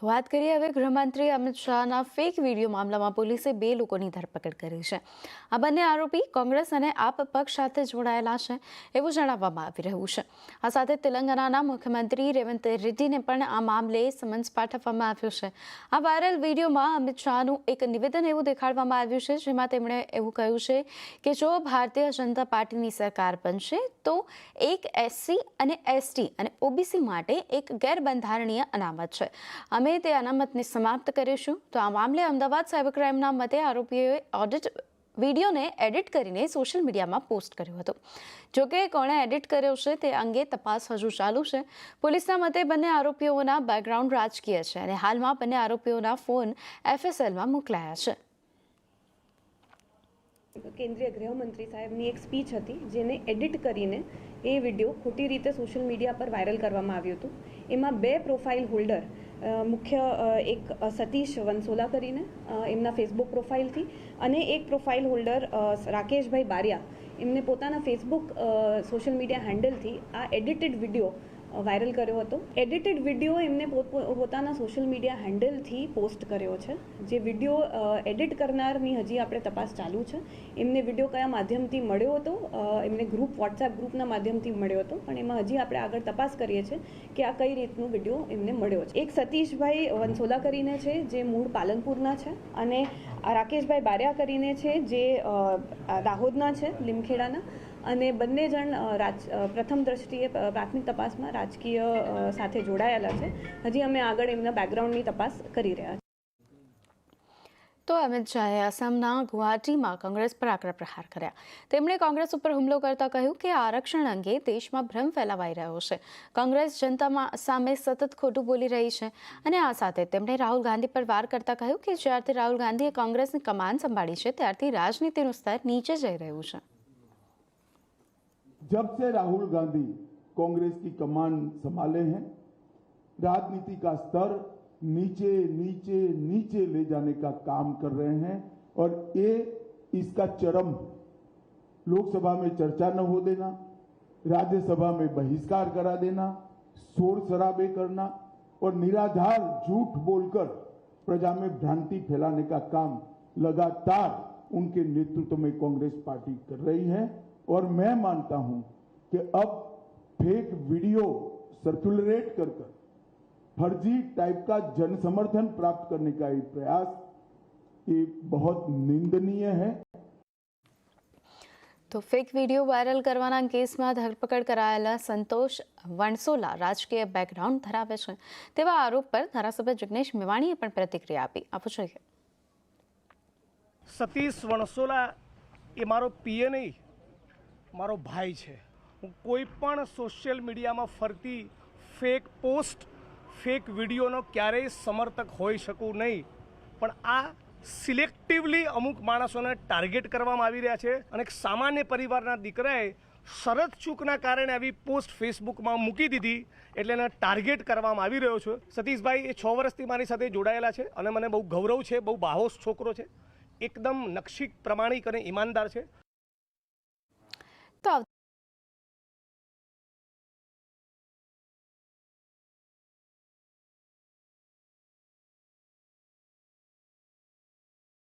તો વાત કરીએ હવે ગૃહમંત્રી અમિત શાહના ફેક વીડિયો મામલામાં પોલીસે બે લોકોની ધરપકડ કરી છે. આ બંને આરોપી કોંગ્રેસ અને આપ પક્ષ સાથે જોડાયેલા છે એવું જણાવવામાં આવી રહ્યું છે. આ સાથે તેલંગાણાના મુખ્યમંત્રી રેવંત રેડ્ડીને પણ આ મામલે સમન્સ પાઠવવામાં આવ્યું છે. આ વાયરલ વિડીયોમાં અમિત શાહનું એક નિવેદન એવું દેખાડવામાં આવ્યું છે, જેમાં તેમણે એવું કહ્યું છે કે જો ભારતીય જનતા પાર્ટીની સરકાર બનશે, તો એક એસસી અને એસટી અને ઓબીસી માટે એક ગેરબંધારણીય અનામત છે. અમે તે અનામતને સમાપ્ત કરીશું તો આ મામલે અમદાવાદ સાયબર ક્રાઇમના મતે આરોપીઓએ ઓડિટ વિડીયોને એડિટ કરીને સોશિયલ મીડિયામાં પોસ્ટ કર્યો હતો. જોકે કોણે એડિટ કર્યો છે તે અંગે તપાસ હજુ ચાલુ છે. પોલીસના મતે બંને આરોપીઓના બેકગ્રાઉન્ડ રાજકીય છે અને હાલમાં બંને આરોપીઓના ફોન એફએસએલમાં મોકલાયા છે. કેન્દ્રીય ગૃહમંત્રી સાહેબની એક સ્પીચ હતી જેને એડિટ કરીને એ વીડિયો ખોટી રીતે સોશિયલ મીડિયા પર વાયરલ કરવામાં આવ્યું હતું. એમાં બે પ્રોફાઇલ હોલ્ડર મુખ્ય એક સતીશ વંસોલા કરીને એમના ફેસબુક પ્રોફાઇલથી અને એક પ્રોફાઇલ હોલ્ડર રાકેશભાઈ બારિયા. એમને પોતાના ફેસબુક સોશિયલ મીડિયા હેન્ડલથી આ એડિટેડ વીડિયો વાયરલ કર્યો હતો. એડિટેડ વીડિયો એમને પોત- પોતાના સોશિયલ મીડિયા હેન્ડલથી પોસ્ટ કર્યો છે. જે વીડિયો એડિટ કરનારની હજી આપણે તપાસ ચાલુ છે. એમને વીડિયો કયા માધ્યમથી મળ્યો હતો? એમને ગ્રુપ વોટ્સએપ ગ્રુપના માધ્યમથી મળ્યો હતો. પણ એમાં હજી આપણે આગળ તપાસ કરીએ છીએ કે આ કઈ રીતનું વીડિયો એમને મળ્યો છે. એક સતીશભાઈ વંસોલા કરીને છે, જે મૂળ પાલનપુરના છે અને રાકેશભાઈ બારિયા કરીને છે, જે દાહોદના છે, લીમખેડાના. અને બંને જણ રાજ પ્રથમ દ્રષ્ટિએ પ્રાથમિક તપાસમાં રાજકીય સાથે જોડાયેલા છે. હજી અમે આગળ એમના બેકગ્રાઉન્ડની તપાસ કરી રહ્યા છીએ. તો અમિત શાહે આસામના ગુવાહાટીમાં કોંગ્રેસ પર આકરા પ્રહાર કર્યા. તેમણે કોંગ્રેસ ઉપર હુમલો કરતા કહ્યું કે આરક્ષણ અંગે દેશમાં ભ્રમ ફેલાવાઈ રહ્યો છે. કોંગ્રેસ જનતામાં સામે સતત ખોટું બોલી રહી છે અને આ સાથે તેમણે રાહુલ ગાંધી પર વાર કરતા કહ્યું કે જ્યારથી રાહુલ ગાંધીએ કોંગ્રેસની કમાન સંભાળી છે, ત્યારથી રાજનીતિનું સ્તર નીચે જઈ રહ્યું છે. जब से राहुल गांधी कांग्रेस की कमान संभाले हैं, राजनीति का स्तर नीचे नीचे नीचे ले जाने का काम कर रहे हैं और ये इसका चरम लोकसभा में चर्चा न हो देना, राज्यसभा में बहिष्कार करा देना, शोर शराबे करना और निराधार झूठ बोलकर प्रजा में भ्रांति फैलाने का काम लगातार उनके नेतृत्व में कांग्रेस पार्टी कर रही है। और मैं मानता हूं कि अब फेक वीडियो सर्कुलरेट कर कर फर्जी टाइप का जन समर्थन प्राप्त करने का ये प्रयास ये बहुत निंदनीय है તો ફેક વિડીયો વાયરલ કરવાના કેસમાં ધરપકડ કરાયેલા સંતોષ વણસોલા રાજકીય બેકગ્રાઉન્ડ ધરાવે છે તેવા આરોપ પર ધારાસભ્ય જિગ્નેશ મેવાણીએ પણ પ્રતિક્રિયા આપી આપો જોઈએ સતીશ વણસોલા એ મારો પીએ નહીં મારો ભાઈ છે. હું કોઈ પણ સોશિયલ મીડિયામાં ફરતી ફેક પોસ્ટ ફેક વિડીયોનો ક્યારેય સમર્થક હોઈ શકું નહીં. પણ આ સિલેક્ટિવલી અમુક માણસોને ટાર્ગેટ કરવામાં આવી રહ્યા છે અને એક સામાન્ય પરિવારના દીકરાએ શરત ચૂકના કારણે આવી પોસ્ટ ફેસબુકમાં મૂકી દીધી એટલે એને ટાર્ગેટ કરવામાં આવી રહ્યો છે. સતીશભાઈ, એ છ વર્ષથી મારી સાથે જોડાયેલા છે અને મને બહુ ગૌરવ છે, બહુ બાહોશ છોકરો છે. એકદમ નક્ષિક પ્રમાણિક અને ઈમાનદાર છે.